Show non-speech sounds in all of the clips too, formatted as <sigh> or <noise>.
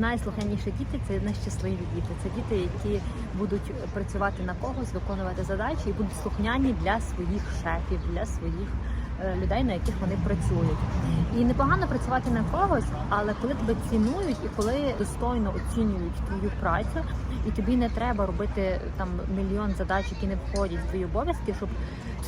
найслухняніші діти це найщасливі діти. Це діти, які будуть працювати на когось, виконувати задачі і будуть слухняні для своїх шефів, для своїх е, людей, на яких вони працюють. І непогано працювати на когось, але коли тебе цінують і коли достойно оцінюють твою працю, і тобі не треба робити там мільйон задач, які не входять в твої обов'язки, щоб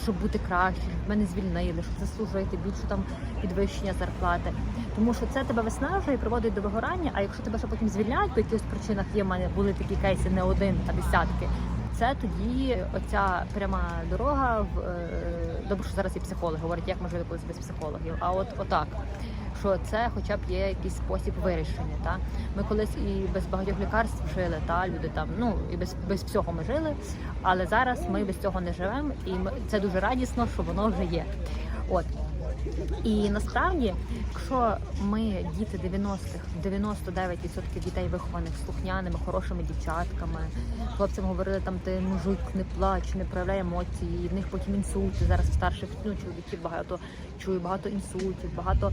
щоб бути краще, щоб мене звільнили, щоб заслужити більше там підвищення зарплати. Тому що це тебе виснажує і приводить до вигорання. А якщо тебе ще потім звільняють по якихось причинах, є в мене були такі кейси не один, а десятки. Це тоді оця пряма дорога в е, добре, що зараз і психологи говорять, як може колись без психологів. А от отак, що це хоча б є якийсь спосіб вирішення. Та ми колись і без багатьох лікарств жили, та люди там ну і без, без всього ми жили. Але зараз ми без цього не живемо, і ми, це дуже радісно, що воно вже є. От і насправді, якщо ми діти 90-х, 99% дітей вихованих слухняними, хорошими дівчатками, хлопцям говорили там ти мужик, не плач, не проявляй емоції, і в них потім інсульти. Зараз старших ну, чоловіків багато чую, багато інсультів, багато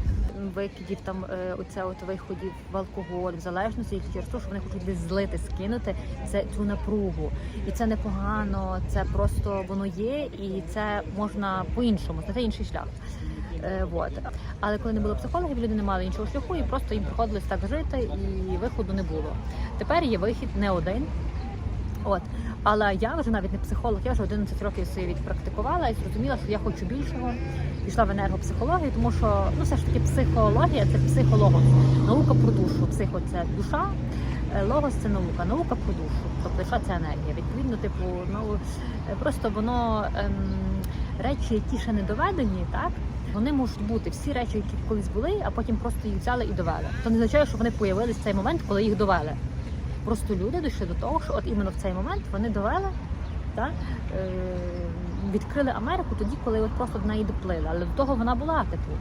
викидів там е, оце от виходів в алкоголь, в залежності через те, що вони хочуть десь злити, скинути це цю напругу. І це непогано, це просто воно є, і це можна по-іншому, знайти інший шлях. Е, Вот. Але коли не було психологів, люди не мали іншого шляху і просто їм приходилось так жити, і виходу не було. Тепер є вихід не один. От. Але я вже навіть не психолог, я вже 11 років собі відпрактикувала і зрозуміла, що я хочу більшого. Пішла в енергопсихологію, тому що ну все ж таки психологія це психологос, наука про душу. Психо це душа, е, логос це наука, наука про душу. Тобто душа це енергія. Відповідно, типу, ну е, просто воно ем, речі, які ще не доведені, так. Вони можуть бути всі речі, які колись були, а потім просто їх взяли і довели. То не означає, що вони появились в цей момент, коли їх довели. Просто люди дійшли до того, що от іменно в цей момент вони довели, та, е, відкрили Америку тоді, коли от просто до неї доплили. Але до того вона була, типу.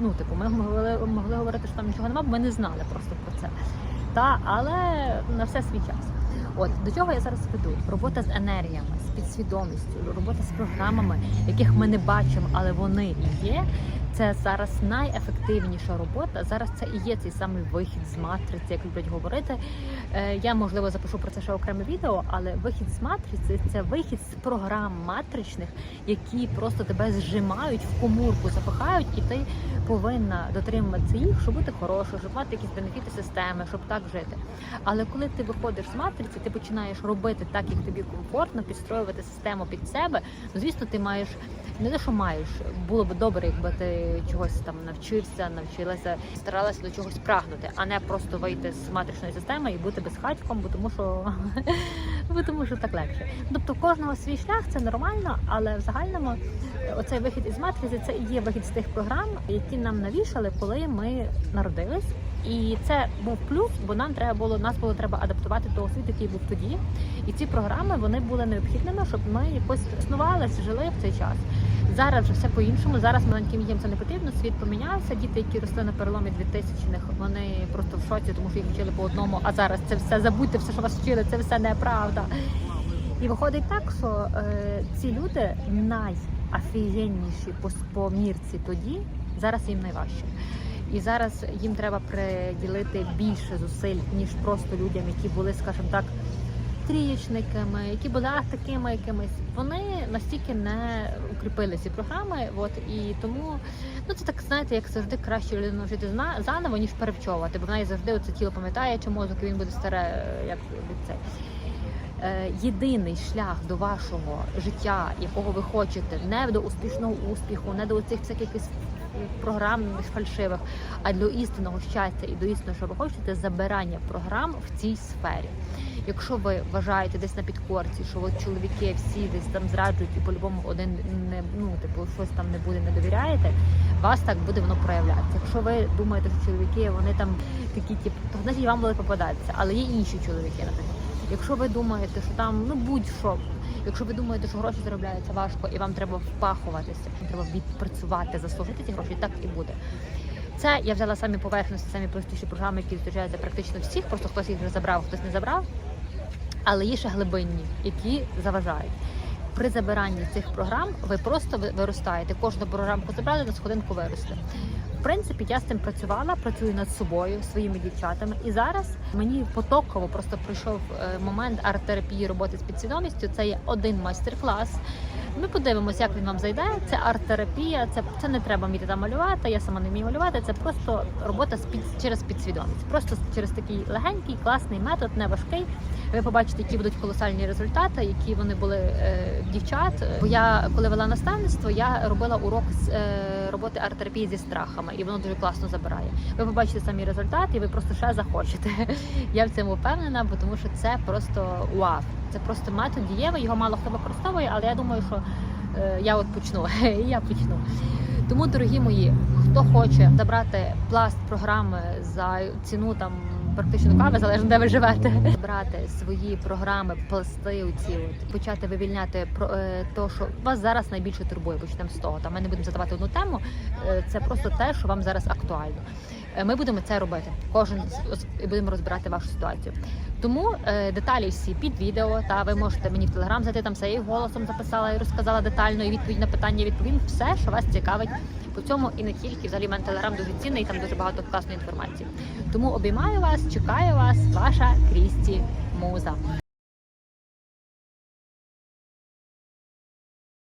Ну, типу, ми могли, могли говорити, що там нічого немає, бо ми не знали просто про це. Та, але на все свій час. От до чого я зараз веду? Робота з енергіями, з підсвідомістю, робота з програмами, яких ми не бачимо, але вони є. Це зараз найефективніша робота. Зараз це і є цей самий вихід з матриці, як люблять говорити. Е, Я можливо запишу про це ще окреме відео, але вихід з матриці це вихід з програм матричних, які просто тебе зжимають в комурку, запихають, і ти повинна дотримуватися їх, щоб бути хорошою, щоб мати якісь бенефіти системи, щоб так жити. Але коли ти виходиш з матриці, ти починаєш робити так, як тобі комфортно, підстроювати систему під себе. Звісно, ти маєш не те, що маєш, було б добре, якби ти чогось там навчився, навчилася, старалася до чогось прагнути, а не просто вийти з матричної системи і бути безхатьком, бо тому що <laughs> бо тому що так легше. Тобто кожного свій шлях це нормально, але в загальному е, оцей вихід із матриці це і є вихід з тих програм, які нам навішали, коли ми народились. І це був плюс, бо нам треба було нас було треба адаптувати до світу, який був тоді. І ці програми вони були необхідними, щоб ми якось існувалися, жили в цей час. Зараз вже все по-іншому. Зараз маленьким дітям це не потрібно. Світ помінявся. Діти, які росли на переломі 2000-х, вони просто в шоці, тому що їх вчили по одному. А зараз це все забудьте, все, що вас вчили, це все неправда. І виходить так, що е, ці люди найофігенніші по, по мірці тоді, зараз їм найважче. І зараз їм треба приділити більше зусиль, ніж просто людям, які були, скажімо так, трієчниками, які були такими якимись. Вони настільки не укріпили ці програми. От і тому ну це так знаєте, як завжди краще людину зна- заново, ніж перевчовувати, бо в неї завжди оце тіло пам'ятає, чи мозок і він буде старе, е, як від цей. Е, Єдиний шлях до вашого життя, якого ви хочете, не до успішного успіху, не до цих всяких якихось програм фальшивих, а до істинного щастя і до істинного, що ви хочете, забирання програм в цій сфері. Якщо ви вважаєте десь на підкорці, що от чоловіки всі десь там зраджують і по-любому один не ну типу щось там не буде, не довіряєте, вас так буде воно проявлятися. Якщо ви думаєте, що чоловіки вони там такі, типу, то значить вам буде попадатися, але є інші чоловіки, наприклад. Якщо ви думаєте, що там ну будь-що, якщо ви думаєте, що гроші заробляються важко і вам треба впахуватися, треба відпрацювати, заслужити ці гроші, так і буде. Це я взяла самі поверхності, самі простіші програми, які зустрічаються практично всіх, просто хтось їх вже забрав, хтось не забрав. Але є ще глибинні, які заважають. При забиранні цих програм ви просто виростаєте. Кожну програмку забрали, на сходинку виросли. Принципі, я з цим працювала, працюю над собою, своїми дівчатами. І зараз мені потоково просто прийшов е, момент арт-терапії роботи з підсвідомістю. Це є один майстер-клас. Ми подивимося, як він вам зайде. Це арт-терапія, це, це не треба вміти там малювати. Я сама не вмію малювати. Це просто робота з під, через підсвідомість. Просто через такий легенький, класний метод, не важкий. Ви побачите, які будуть колосальні результати, які вони були е, дівчат. Бо я коли вела наставництво, я робила урок з е, роботи арт-терапії зі страхами, і воно дуже класно забирає. Ви побачите самі результати, і ви просто ще захочете. <laughs> Я в цьому впевнена, тому що це просто вау. Це просто метод дієвий, його мало хто використовує, але я думаю, що е, я от почну. <laughs> Я почну. Тому, дорогі мої, хто хоче забрати пласт програми за ціну там практично кави, залежно де ви живете, <laughs> брати свої програми, пласти оці от, почати вивільняти про е, то, що вас зараз найбільше турбує. Почнемо з того. Там ми не будемо задавати одну тему. е, Це просто те, що вам зараз актуально. Е, Ми будемо це робити. Кожен будемо розбирати вашу ситуацію. Тому е, деталі всі під відео. Та ви можете мені в телеграм зайти там все і голосом записала і розказала детально і відповідь на питання. Відповім все, що вас цікавить по цьому і не тільки. Взагалі мене телеграм дуже цінний, там дуже багато класної інформації. Тому обіймаю вас, чекаю вас, ваша Крісті Муза.